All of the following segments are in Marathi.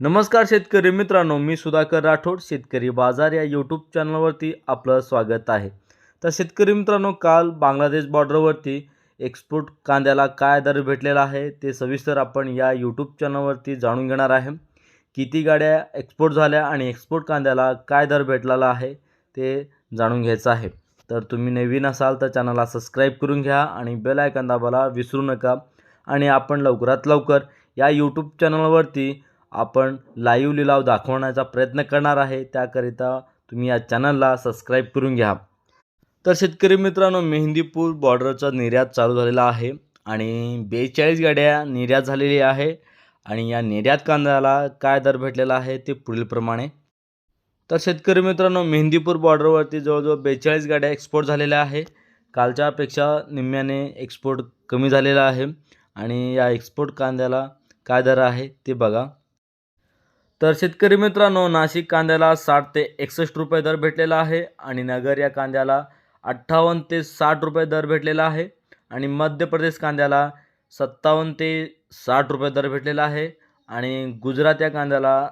नमस्कार शेतकरी मित्रांनो मी सुधाकर राठोड शेतकरी बाजार या यूट्यूब चॅनलवरती आपलं स्वागत आहे. तर शेतकरी मित्रांनो काल बांगलादेश बॉर्डरवरती एक्सपोर्ट कांद्याला काय दर भेटलेला आहे ते सविस्तर आपण या यूट्यूब चॅनलवरती जाणून घेणार आहे. किती गाड्या एक्सपोर्ट झाल्या आणि एक्सपोर्ट कांद्याला काय दर भेटलेला आहे ते जाणून घ्यायचं आहे. तर तुम्ही नवीन असाल तर चॅनलला सबस्क्राईब करून घ्या आणि बेल आयकन दाबायला विसरू नका. आणि आपण लवकरात लवकर या यूट्यूब चॅनलवरती आपण लाईव्ह लिलाव दाखवण्याचा प्रयत्न करणार आहे. त्याकरिता तुम्ही या चॅनलला सबस्क्राईब करून घ्या. तर शेतकरी मित्रांनो मेहंदीपूर बॉर्डरचा निर्यात चालू झालेला आहे आणि बेचाळीस गाड्या निर्यात झालेली आहे. आणि या निर्यात कांद्याला काय दर भेटलेला आहे ते पुढीलप्रमाणे तर शेतकरी मित्रांनो मेहंदीपूर बॉर्डरवरती जवळजवळ बेचाळीस गाड्या एक्सपोर्ट झालेल्या आहे. कालच्यापेक्षा निम्म्याने एक्सपोर्ट कमी झालेला आहे. आणि या एक्सपोर्ट कांद्याला काय दर आहे ते बघा. तर शेतकरी मित्रांनो नाशिक कांद्याला साठ ते एकसष्ट रुपये दर भेटलेला आहे आणि नगर या कांद्याला अठ्ठावन्न ते साठ रुपये दर भेटलेला आहे आणि मध्य प्रदेश कांद्याला सत्तावन्न ते साठ रुपये दर भेटलेला आहे आणि गुजरात या कांद्याला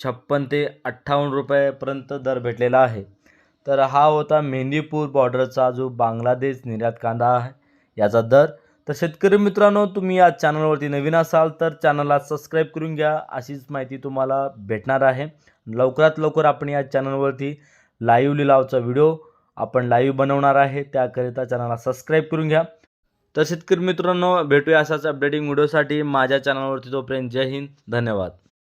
छप्पन ते अठ्ठावन्न रुपयेपर्यंत दर भेटलेला आहे. तर हा होता मेहंदीपूर बॉर्डरचा जो बांगलादेश निर्यात कांदा आहे याचा दर. तर शेतकरी मित्रांनो तुम्ही या चॅनलवरती नवीन असाल तर चॅनलला सबस्क्राईब करून घ्या. अशीच माहिती तुम्हाला भेटणार आहे. लवकरात लवकर आपण या चॅनलवरती लाईव्ह लिलावचा व्हिडिओ आपण लाईव्ह बनवणार आहे. त्याकरिता चॅनलला सबस्क्राईब करून घ्या. तर शेतकरी मित्रांनो भेटूया असाच अपडेटिंग व्हिडिओसाठी माझ्या चॅनलवरती तोपर्यंत जय हिंद. धन्यवाद.